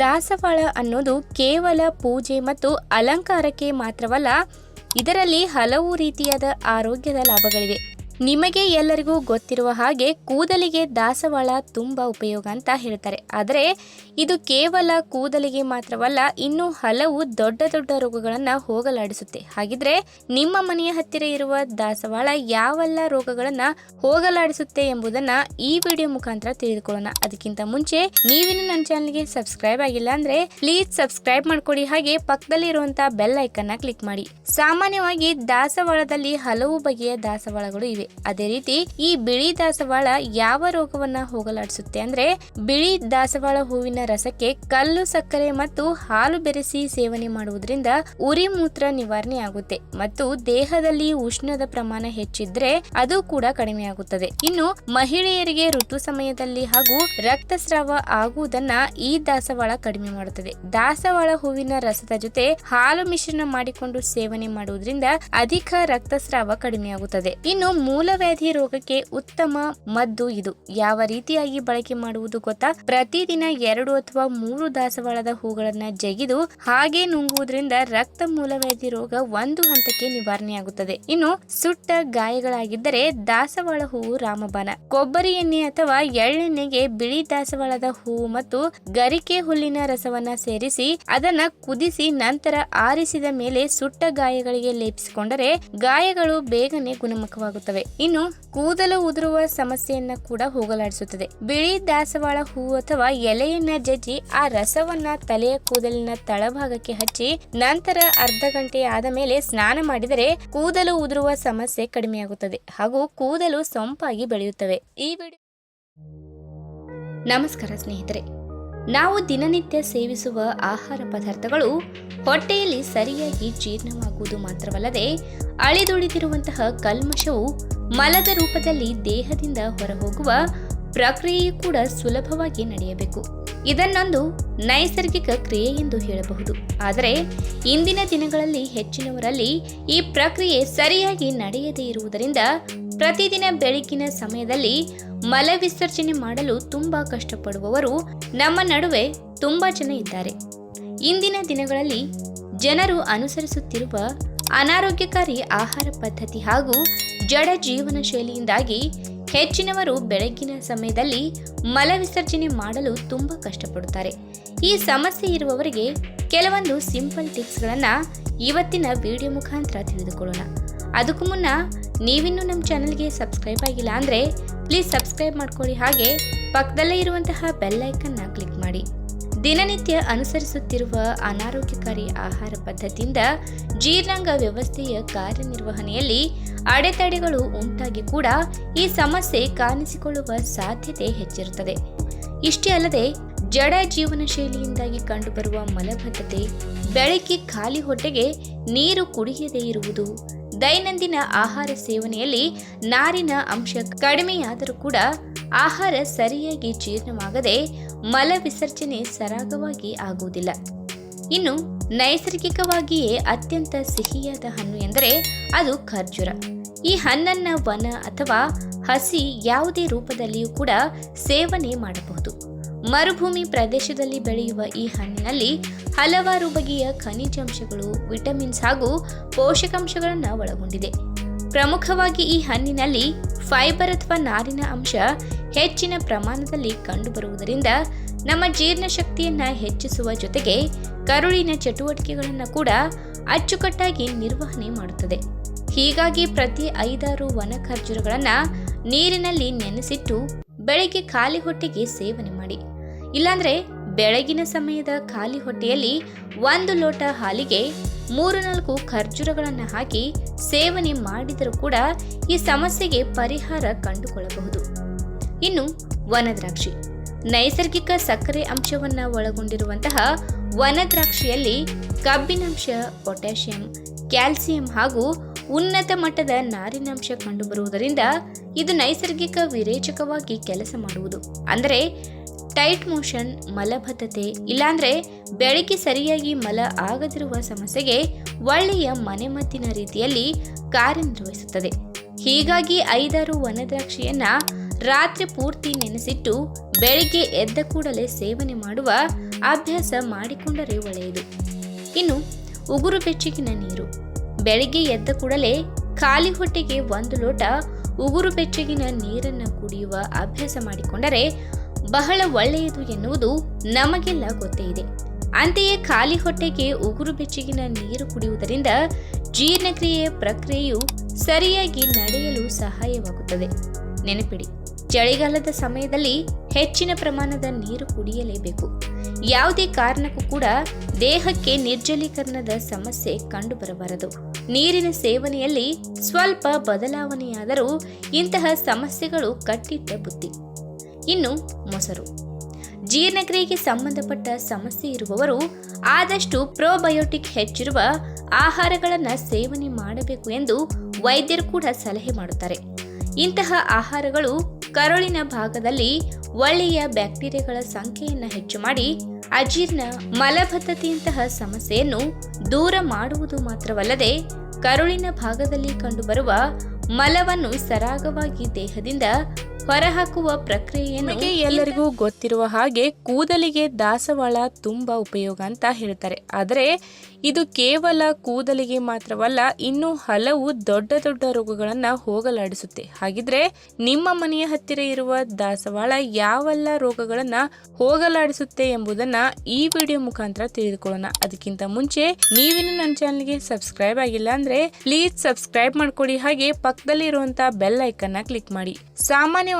ದಾಸವಾಳ ಅನ್ನೋದು ಕೇವಲ ಪೂಜೆ ಮತ್ತು ಅಲಂಕಾರಕ್ಕೆ ಮಾತ್ರವಲ್ಲ ಇದರಲ್ಲಿ ಹಲವು ರೀತಿಯಾದ ಆರೋಗ್ಯದ ಲಾಭಗಳಿವೆ. ನಿಮಗೆ ಎಲ್ಲರಿಗೂ ಗೊತ್ತಿರುವ ಹಾಗೆ ಕೂದಲಿಗೆ ದಾಸವಾಳ ತುಂಬ ಉಪಯೋಗ ಅಂತ ಹೇಳ್ತಾರೆ. ಆದರೆ ಇದು ಕೇವಲ ಕೂದಲಿಗೆ ಮಾತ್ರವಲ್ಲ, ಇನ್ನೂ ಹಲವು ದೊಡ್ಡ ದೊಡ್ಡ ರೋಗಗಳನ್ನು ಹೋಗಲಾಡಿಸುತ್ತೆ. ಹಾಗಿದ್ರೆ ನಿಮ್ಮ ಮನೆಯ ಹತ್ತಿರ ಇರುವ ದಾಸವಾಳ ಯಾವೆಲ್ಲ ರೋಗಗಳನ್ನು ಹೋಗಲಾಡಿಸುತ್ತೆ ಎಂಬುದನ್ನ ಈ ವಿಡಿಯೋ ಮುಖಾಂತರ ತಿಳಿದುಕೊಳ್ಳೋಣ. ಅದಕ್ಕಿಂತ ಮುಂಚೆ ನೀವಿನ್ನೂ ನನ್ನ ಚಾನಲ್ಗೆ ಸಬ್ಸ್ಕ್ರೈಬ್ ಆಗಿಲ್ಲ ಅಂದ್ರೆ ಪ್ಲೀಸ್ ಸಬ್ಸ್ಕ್ರೈಬ್ ಮಾಡ್ಕೊಡಿ. ಹಾಗೆ ಪಕ್ಕದಲ್ಲಿ ಇರುವಂತಹ ಬೆಲ್ ಐಕನ್ನ ಕ್ಲಿಕ್ ಮಾಡಿ. ಸಾಮಾನ್ಯವಾಗಿ ದಾಸವಾಳದಲ್ಲಿ ಹಲವು ಬಗೆಯ ದಾಸವಾಳಗಳು ಇವೆ. ಅದೇ ರೀತಿ ಈ ಬಿಳಿ ದಾಸವಾಳ ಯಾವ ರೋಗವನ್ನ ಹೋಗಲಾಡಿಸುತ್ತೆ ಅಂದ್ರೆ ಬಿಳಿ ದಾಸವಾಳ ಹೂವಿನ ರಸಕ್ಕೆ ಕಲ್ಲು ಸಕ್ಕರೆ ಮತ್ತು ಹಾಲು ಬೆರೆಸಿ ಸೇವನೆ ಮಾಡುವುದರಿಂದ ಉರಿ ಮೂತ್ರ ನಿವಾರಣೆ ಆಗುತ್ತೆ ಮತ್ತು ದೇಹದಲ್ಲಿ ಉಷ್ಣದ ಪ್ರಮಾಣ ಹೆಚ್ಚಿದ್ರೆ ಅದು ಕೂಡ ಕಡಿಮೆ ಆಗುತ್ತದೆ. ಇನ್ನು ಮಹಿಳೆಯರಿಗೆ ಋತು ಸಮಯದಲ್ಲಿ ಹಾಗೂ ರಕ್ತಸ್ರಾವ ಆಗುವುದನ್ನ ಈ ದಾಸವಾಳ ಕಡಿಮೆ ಮಾಡುತ್ತದೆ. ದಾಸವಾಳ ಹೂವಿನ ರಸದ ಜೊತೆ ಹಾಲು ಮಿಶ್ರಣ ಮಾಡಿಕೊಂಡು ಸೇವನೆ ಮಾಡುವುದರಿಂದ ಅಧಿಕ ರಕ್ತಸ್ರಾವ ಕಡಿಮೆಯಾಗುತ್ತದೆ ಇನ್ನು ಮೂಲವ್ಯಾಧಿ ರೋಗಕ್ಕೆ ಉತ್ತಮ ಮದ್ದು ಇದು. ಯಾವ ರೀತಿಯಾಗಿ ಬಳಕೆ ಮಾಡುವುದು ಗೊತ್ತಾ? ಪ್ರತಿದಿನ ಎರಡು ಅಥವಾ ಮೂರು ದಾಸವಾಳದ ಹೂಗಳನ್ನ ಜಗಿದು ಹಾಗೆ ನುಂಗುವುದರಿಂದ ರಕ್ತ ಮೂಲವ್ಯಾಧಿ ರೋಗ ಒಂದು ಹಂತಕ್ಕೆ ನಿವಾರಣೆಯಾಗುತ್ತದೆ. ಇನ್ನು ಸುಟ್ಟ ಗಾಯಗಳಾಗಿದ್ದರೆ ದಾಸವಾಳ ಹೂವು ರಾಮಬಾನ ಕೊಬ್ಬರಿ ಎಣ್ಣೆ ಅಥವಾ ಎಳ್ಳೆಣ್ಣೆಗೆ ಬಿಳಿ ದಾಸವಾಳದ ಹೂವು ಮತ್ತು ಗರಿಕೆ ಹುಲ್ಲಿನ ರಸವನ್ನ ಸೇರಿಸಿ ಅದನ್ನ ಕುದಿಸಿ ನಂತರ ಆರಿಸಿದ ಮೇಲೆ ಸುಟ್ಟ ಗಾಯಗಳಿಗೆ ಲೇಪಿಸಿಕೊಂಡರೆ ಗಾಯಗಳು ಬೇಗನೆ ಗುಣಮುಖವಾಗುತ್ತವೆ. ಇನ್ನು ಕೂದಲು ಉದುರುವ ಸಮಸ್ಯೆಯನ್ನ ಕೂಡ ಹೋಗಲಾಡಿಸುತ್ತದೆ. ಬಿಳಿ ದಾಸವಾಳ ಹೂ ಅಥವಾ ಎಲೆಯನ್ನ ಜಜ್ಜಿ ಆ ರಸವನ್ನ ತಲೆಯ ಕೂದಲಿನ ತಳಭಾಗಕ್ಕೆ ಹಚ್ಚಿ ನಂತರ ಅರ್ಧ ಗಂಟೆ ಆದ ಮೇಲೆ ಸ್ನಾನ ಮಾಡಿದರೆ ಕೂದಲು ಉದುರುವ ಸಮಸ್ಯೆ ಕಡಿಮೆಯಾಗುತ್ತದೆ ಹಾಗೂ ಕೂದಲು ಸೊಂಪಾಗಿ ಬೆಳೆಯುತ್ತವೆ. ಈ ನಮಸ್ಕಾರ ಸ್ನೇಹಿತರೆ. ನಾವು ದಿನನಿತ್ಯ ಸೇವಿಸುವ ಆಹಾರ ಪದಾರ್ಥಗಳು ಹೊಟ್ಟೆಯಲ್ಲಿ ಸರಿಯಾಗಿ ಜೀರ್ಣವಾಗುವುದು ಮಾತ್ರವಲ್ಲದೆ ಅಳಿದುಳಿದಿರುವಂತಹ ಕಲ್ಮಶವು ಮಲದ ರೂಪದಲ್ಲಿ ದೇಹದಿಂದ ಹೊರಹೋಗುವ ಪ್ರಕ್ರಿಯೆಯು ಕೂಡ ಸುಲಭವಾಗಿ ನಡೆಯಬೇಕು. ಇದನ್ನೊಂದು ನೈಸರ್ಗಿಕ ಕ್ರಿಯೆ ಎಂದು ಹೇಳಬಹುದು. ಆದರೆ ಇಂದಿನ ದಿನಗಳಲ್ಲಿ ಹೆಚ್ಚಿನವರಲ್ಲಿ ಈ ಪ್ರಕ್ರಿಯೆ ಸರಿಯಾಗಿ ನಡೆಯದೇ ಇರುವುದರಿಂದ ಪ್ರತಿದಿನ ಬೆಳಕಿನ ಸಮಯದಲ್ಲಿ ಮಲ ವಿಸರ್ಜನೆ ಮಾಡಲು ತುಂಬಾ ಕಷ್ಟಪಡುವವರು ನಮ್ಮ ನಡುವೆ ತುಂಬಾ ಜನ ಇದ್ದಾರೆ. ಇಂದಿನ ದಿನಗಳಲ್ಲಿ ಜನರು ಅನುಸರಿಸುತ್ತಿರುವ ಅನಾರೋಗ್ಯಕಾರಿ ಆಹಾರ ಪದ್ಧತಿ ಹಾಗೂ ಜಡ ಜೀವನ ಶೈಲಿಯಿಂದಾಗಿ ಹೆಚ್ಚಿನವರು ಬೆಳಗಿನ ಸಮಯದಲ್ಲಿ ಮಲ ವಿಸರ್ಜನೆ ಮಾಡಲು ತುಂಬಾ ಕಷ್ಟಪಡುತ್ತಾರೆ. ಈ ಸಮಸ್ಯೆ ಇರುವವರಿಗೆ ಕೆಲವೊಂದು ಸಿಂಪಲ್ ಟಿಪ್ಸ್ಗಳನ್ನು ಇವತ್ತಿನ ವಿಡಿಯೋ ಮುಖಾಂತರ ತಿಳಿದುಕೊಳ್ಳೋಣ. ಅದಕ್ಕೂ ಮುನ್ನ ನೀವಿನ್ನೂ ನಮ್ಮ ಚಾನಲ್ಗೆ ಸಬ್ಸ್ಕ್ರೈಬ್ ಆಗಿಲ್ಲ ಅಂದರೆ ಪ್ಲೀಸ್ ಸಬ್ಸ್ಕ್ರೈಬ್ ಮಾಡ್ಕೊಳ್ಳಿ. ಹಾಗೆ ಪಕ್ಕದಲ್ಲೇ ಇರುವಂತಹ ಬೆಲ್ ಐಕನ್ನ ಕ್ಲಿಕ್ ಮಾಡಿ. ದಿನನಿತ್ಯ ಅನುಸರಿಸುತ್ತಿರುವ ಅನಾರೋಗ್ಯಕಾರಿ ಆಹಾರ ಪದ್ಧತಿಯಿಂದ ಜೀರ್ಣಾಂಗ ವ್ಯವಸ್ಥೆಯ ಕಾರ್ಯನಿರ್ವಹಣೆಯಲ್ಲಿ ಅಡೆತಡೆಗಳು ಉಂಟಾಗಿ ಕೂಡ ಈ ಸಮಸ್ಯೆ ಕಾಣಿಸಿಕೊಳ್ಳುವ ಸಾಧ್ಯತೆ ಹೆಚ್ಚಿರುತ್ತದೆ. ಇಷ್ಟೇ ಅಲ್ಲದೆ ಜಡ ಜೀವನ ಶೈಲಿಯಿಂದಾಗಿ ಕಂಡುಬರುವ ಮಲಬದ್ಧತೆ, ಬೆಳಗ್ಗೆ ಖಾಲಿ ಹೊಟ್ಟೆಗೆ ನೀರು ಕುಡಿಯದೇ ಇರುವುದು ದೈನಂದಿನ ಆಹಾರ ಸೇವನೆಯಲ್ಲಿ ನಾರಿನ ಅಂಶ ಕಡಿಮೆಯಾದರೂ ಕೂಡ ಆಹಾರ ಸರಿಯಾಗಿ ಜೀರ್ಣವಾಗದೆ ಮಲ ವಿಸರ್ಜನೆ ಸರಾಗವಾಗಿ ಆಗುವುದಿಲ್ಲ. ಇನ್ನು ನೈಸರ್ಗಿಕವಾಗಿಯೇ ಅತ್ಯಂತ ಸಿಹಿಯಾದ ಹಣ್ಣು ಎಂದರೆ ಅದು ಖರ್ಜೂರ. ಈ ಹಣ್ಣನ್ನು ವನ ಅಥವಾ ಹಸಿ ಯಾವುದೇ ರೂಪದಲ್ಲಿಯೂ ಕೂಡ ಸೇವನೆ ಮಾಡಬಹುದು. ಮರುಭೂಮಿ ಪ್ರದೇಶದಲ್ಲಿ ಬೆಳೆಯುವ ಈ ಹಣ್ಣಿನಲ್ಲಿ ಹಲವಾರು ಬಗೆಯ ಖನಿಜಾಂಶಗಳು, ವಿಟಮಿನ್ಸ್ ಹಾಗೂ ಪೋಷಕಾಂಶಗಳನ್ನು ಒಳಗೊಂಡಿದೆ. ಪ್ರಮುಖವಾಗಿ ಈ ಹಣ್ಣಿನಲ್ಲಿ ಫೈಬರ್ ಅಥವಾ ನಾರಿನ ಅಂಶ ಹೆಚ್ಚಿನ ಪ್ರಮಾಣದಲ್ಲಿ ಕಂಡುಬರುವುದರಿಂದ ನಮ್ಮ ಜೀರ್ಣಶಕ್ತಿಯನ್ನು ಹೆಚ್ಚಿಸುವ ಜೊತೆಗೆ ಕರುಳಿನ ಚಟುವಟಿಕೆಗಳನ್ನು ಕೂಡ ಅಚ್ಚುಕಟ್ಟಾಗಿ ನಿರ್ವಹಣೆ ಮಾಡುತ್ತದೆ. ಹೀಗಾಗಿ ಪ್ರತಿ ಐದಾರು ವನ ಖರ್ಜೂರಗಳನ್ನು ನೀರಿನಲ್ಲಿ ನೆನೆಸಿಟ್ಟು ಬೆಳಗ್ಗೆ ಖಾಲಿ ಹೊಟ್ಟೆಗೆ ಸೇವನೆ ಮಾಡಿ. ಇಲ್ಲಾಂದ್ರೆ ಬೆಳಗಿನ ಸಮಯದ ಖಾಲಿ ಹೊಟ್ಟೆಯಲ್ಲಿ ಒಂದು ಲೋಟ ಹಾಲಿಗೆ ಮೂರು ನಾಲ್ಕು ಖರ್ಜೂರಗಳನ್ನು ಹಾಕಿ ಸೇವನೆ ಮಾಡಿದರೂ ಕೂಡ ಈ ಸಮಸ್ಯೆಗೆ ಪರಿಹಾರ ಕಂಡುಕೊಳ್ಳಬಹುದು. ಇನ್ನು ವನದ್ರಾಕ್ಷಿ. ನೈಸರ್ಗಿಕ ಸಕ್ಕರೆ ಅಂಶವನ್ನು ಒಳಗೊಂಡಿರುವಂತಹ ವನದ್ರಾಕ್ಷಿಯಲ್ಲಿ ಕಬ್ಬಿನಾಂಶ, ಪೊಟ್ಯಾಷಿಯಂ, ಕ್ಯಾಲ್ಸಿಯಂ ಹಾಗೂ ಉನ್ನತ ಮಟ್ಟದ ನಾರಿನಾಂಶ ಕಂಡುಬರುವುದರಿಂದ ಇದು ನೈಸರ್ಗಿಕ ವಿರೇಚಕವಾಗಿ ಕೆಲಸ ಮಾಡುವುದು. ಅಂದರೆ ಟೈಟ್ ಮೋಷನ್, ಮಲಬದ್ಧತೆ, ಇಲ್ಲಾಂದ್ರೆ ಬೆಳಗ್ಗೆ ಸರಿಯಾಗಿ ಮಲ ಆಗದಿರುವ ಸಮಸ್ಯೆಗೆ ಒಳ್ಳೆಯ ಮನೆಮದ್ದಿನ ರೀತಿಯಲ್ಲಿ ಕಾರ್ಯನಿರ್ವಹಿಸುತ್ತದೆ. ಹೀಗಾಗಿ ಐದಾರು ವನದ್ರಾಕ್ಷಿಯನ್ನ ರಾತ್ರಿ ಪೂರ್ತಿ ನೆನೆಸಿಟ್ಟು ಬೆಳಿಗ್ಗೆ ಎದ್ದ ಕೂಡಲೇ ಸೇವನೆ ಮಾಡುವ ಅಭ್ಯಾಸ ಮಾಡಿಕೊಂಡರೆ ಒಳ್ಳೆಯದು. ಇನ್ನು ಉಗುರು ಬೆಚ್ಚಗಿನ ನೀರು. ಬೆಳಿಗ್ಗೆ ಎದ್ದ ಕೂಡಲೇ ಖಾಲಿ ಹೊಟ್ಟೆಗೆ ಒಂದು ಲೋಟ ಉಗುರು ಬೆಚ್ಚಗಿನ ನೀರನ್ನು ಕುಡಿಯುವ ಅಭ್ಯಾಸ ಮಾಡಿಕೊಂಡರೆ ಬಹಳ ಒಳ್ಳೆಯದು ಎನ್ನುವುದು ನಮಗೆಲ್ಲ ಗೊತ್ತೇ ಇದೆ. ಅಂತೆಯೇ ಖಾಲಿ ಹೊಟ್ಟೆಗೆ ಉಗುರು ಬೆಚ್ಚಗಿನ ನೀರು ಕುಡಿಯುವುದರಿಂದ ಜೀರ್ಣಕ್ರಿಯೆಯ ಪ್ರಕ್ರಿಯೆಯು ಸರಿಯಾಗಿ ನಡೆಯಲು ಸಹಾಯವಾಗುತ್ತದೆ. ನೆನಪಿಡಿ, ಚಳಿಗಾಲದ ಸಮಯದಲ್ಲಿ ಹೆಚ್ಚಿನ ಪ್ರಮಾಣದ ನೀರು ಕುಡಿಯಲೇಬೇಕು. ಯಾವುದೇ ಕಾರಣಕ್ಕೂ ಕೂಡ ದೇಹಕ್ಕೆ ನಿರ್ಜಲೀಕರಣದ ಸಮಸ್ಯೆ ಕಂಡುಬರಬಾರದು. ನೀರಿನ ಸೇವನೆಯಲ್ಲಿ ಸ್ವಲ್ಪ ಬದಲಾವಣೆಯಾದರೂ ಇಂತಹ ಸಮಸ್ಯೆಗಳು ಕಟ್ಟಿಟ್ಟ ಬುದ್ಧಿ. ಇನ್ನು ಮೊಸರು. ಜೀರ್ಣಕ್ರಿಯೆಗೆ ಸಂಬಂಧಪಟ್ಟ ಸಮಸ್ಯೆ ಇರುವವರು ಆದಷ್ಟು ಪ್ರೋಬಯೋಟಿಕ್ ಹೆಚ್ಚಿರುವ ಆಹಾರಗಳನ್ನು ಸೇವನೆ ಮಾಡಬೇಕು ಎಂದು ವೈದ್ಯರು ಕೂಡ ಸಲಹೆ ಮಾಡುತ್ತಾರೆ. ಇಂತಹ ಆಹಾರಗಳು ಕರುಳಿನ ಭಾಗದಲ್ಲಿ ಒಳ್ಳೆಯ ಬ್ಯಾಕ್ಟೀರಿಯಾಗಳ ಸಂಖ್ಯೆಯನ್ನು ಹೆಚ್ಚು ಮಾಡಿ ಅಜೀರ್ಣ ಮಲಬದ್ಧತೆಯಂತಹ ಸಮಸ್ಯೆಯನ್ನು ದೂರ ಮಾಡುವುದು ಮಾತ್ರವಲ್ಲದೆ ಕರುಳಿನ ಭಾಗದಲ್ಲಿ ಕಂಡುಬರುವ ಮಲವನ್ನು ಸರಾಗವಾಗಿ ದೇಹದಿಂದ ಹೊರಹಾಕುವ ಪ್ರಕ್ರಿಯೆ ನಮಗೆ ಎಲ್ಲರಿಗೂ ಗೊತ್ತಿರುವ ಹಾಗೆ ಕೂದಲಿಗೆ ದಾಸವಾಳ ತುಂಬಾ ಉಪಯೋಗ ಅಂತ ಹೇಳ್ತಾರೆ. ಆದರೆ ಇದು ಕೇವಲ ಕೂದಲಿಗೆ ಮಾತ್ರವಲ್ಲ ಇನ್ನು ಹಲವು ದೊಡ್ಡ ದೊಡ್ಡ ರೋಗಗಳನ್ನ ಹೋಗಲಾಡಿಸುತ್ತೆ. ಹಾಗಿದ್ರೆ ನಿಮ್ಮ ಮನೆಯ ಹತ್ತಿರ ಇರುವ ದಾಸವಾಳ ಯಾವೆಲ್ಲ ರೋಗಗಳನ್ನ ಹೋಗಲಾಡಿಸುತ್ತೆ ಎಂಬುದನ್ನ ಈ ವಿಡಿಯೋ ಮುಖಾಂತರ ತಿಳಿದುಕೊಳ್ಳೋಣ. ಅದಕ್ಕಿಂತ ಮುಂಚೆ ನೀವಿನ್ನು ನನ್ನ ಚಾನಲ್ಗೆ ಸಬ್ಸ್ಕ್ರೈಬ್ ಆಗಿಲ್ಲ ಅಂದ್ರೆ ಪ್ಲೀಸ್ ಸಬ್ಸ್ಕ್ರೈಬ್ ಮಾಡ್ಕೊಡಿ. ಹಾಗೆ ಪಕ್ಕದಲ್ಲಿ ಇರುವಂತಹ ಬೆಲ್ ಐಕನ್ನ ಕ್ಲಿಕ್ ಮಾಡಿ.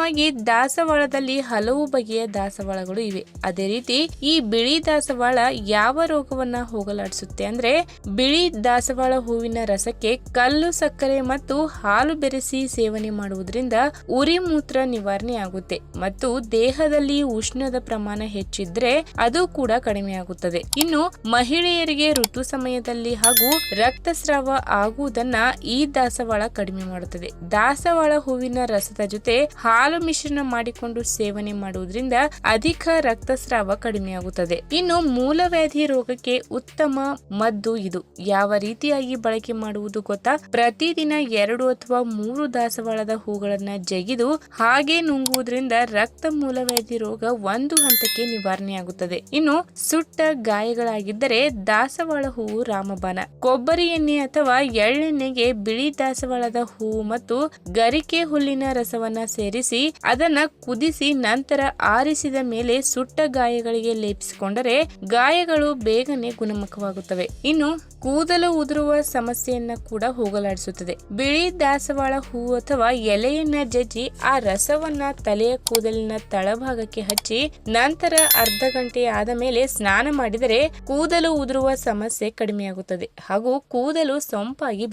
ಸಾಮಾನ್ಯವಾಗಿ ದಾಸವಾಳದಲ್ಲಿ ಹಲವು ಬಗೆಯ ದಾಸವಾಳಗಳು ಇವೆ. ಅದೇ ರೀತಿ ಈ ಬಿಳಿ ದಾಸವಾಳ ಯಾವ ರೋಗವನ್ನ ಹೋಗಲಾಡಿಸುತ್ತೆ ಅಂದ್ರೆ ಬಿಳಿ ದಾಸವಾಳ ಹೂವಿನ ರಸಕ್ಕೆ ಕಲ್ಲು ಸಕ್ಕರೆ ಮತ್ತು ಹಾಲು ಬೆರೆಸಿ ಸೇವನೆ ಮಾಡುವುದರಿಂದ ಉರಿ ಮೂತ್ರ ನಿವಾರಣೆ ಆಗುತ್ತೆ ಮತ್ತು ದೇಹದಲ್ಲಿ ಉಷ್ಣದ ಪ್ರಮಾಣ ಹೆಚ್ಚಿದ್ರೆ ಅದು ಕೂಡ ಕಡಿಮೆ ಆಗುತ್ತದೆ. ಇನ್ನು ಮಹಿಳೆಯರಿಗೆ ಋತು ಸಮಯದಲ್ಲಿ ಹಾಗೂ ರಕ್ತಸ್ರಾವ ಆಗುವುದನ್ನ ಈ ದಾಸವಾಳ ಕಡಿಮೆ ಮಾಡುತ್ತದೆ. ದಾಸವಾಳ ಹೂವಿನ ರಸದ ಜೊತೆ ಹಾಲು ಮಿಶ್ರಣ ಮಾಡಿಕೊಂಡು ಸೇವನೆ ಮಾಡುವುದರಿಂದ ಅಧಿಕ ರಕ್ತಸ್ರಾವ ಕಡಿಮೆಯಾಗುತ್ತದೆ. ಇನ್ನು ಮೂಲವ್ಯಾಧಿ ರೋಗಕ್ಕೆ ಉತ್ತಮ ಮದ್ದು ಇದು. ಯಾವ ರೀತಿಯಾಗಿ ಬಳಕೆ ಮಾಡುವುದು ಗೊತ್ತಾ? ಪ್ರತಿದಿನ ಎರಡು ಅಥವಾ ಮೂರು ದಾಸವಾಳದ ಹೂಗಳನ್ನ ಜಗಿದು ಹಾಗೆ ನುಂಗುವುದರಿಂದ ರಕ್ತ ಮೂಲವ್ಯಾಧಿ ರೋಗ ಒಂದು ಹಂತಕ್ಕೆ ನಿವಾರಣೆಯಾಗುತ್ತದೆ. ಇನ್ನು ಸುಟ್ಟ ಗಾಯಗಳಾಗಿದ್ದರೆ ದಾಸವಾಳ ಹೂವು ರಾಮಬಾನ ಕೊಬ್ಬರಿ ಎಣ್ಣೆ ಅಥವಾ ಎಳ್ಳೆಣ್ಣೆಗೆ ಬಿಳಿ ದಾಸವಾಳದ ಹೂವು ಮತ್ತು ಗರಿಕೆ ಹುಲ್ಲಿನ ರಸವನ್ನ ಸೇರಿಸಿ ಅದನ್ನ ಕುದಿಸಿ ನಂತರ ಆರಿಸಿದ ಮೇಲೆ ಸುಟ್ಟ ಗಾಯಗಳಿಗೆ ಲೇಪಿಸಿಕೊಂಡರೆ ಗಾಯಗಳು ಬೇಗನೆ ಗುಣಮುಖವಾಗುತ್ತವೆ. ಇನ್ನು ಕೂದಲು ಉದುರುವ ಸಮಸ್ಯೆಯನ್ನ ಕೂಡ ಹೋಗಲಾಡಿಸುತ್ತದೆ. ಬಿಳಿ ದಾಸವಾಳ ಹೂ ಅಥವಾ ಎಲೆಯನ್ನ ಜಜ್ಜಿ ಆ ರಸವನ್ನ ತಲೆಯ ಕೂದಲಿನ ತಳಭಾಗಕ್ಕೆ ಹಚ್ಚಿ ನಂತರ ಅರ್ಧ ಗಂಟೆ ಆದ ಮೇಲೆ ಸ್ನಾನ ಮಾಡಿದರೆ ಕೂದಲು ಉದುರುವ ಸಮಸ್ಯೆ ಕಡಿಮೆಯಾಗುತ್ತದೆ. ಹಾಗೂ ಕೂದಲು ಸೊಂಪಾಗಿ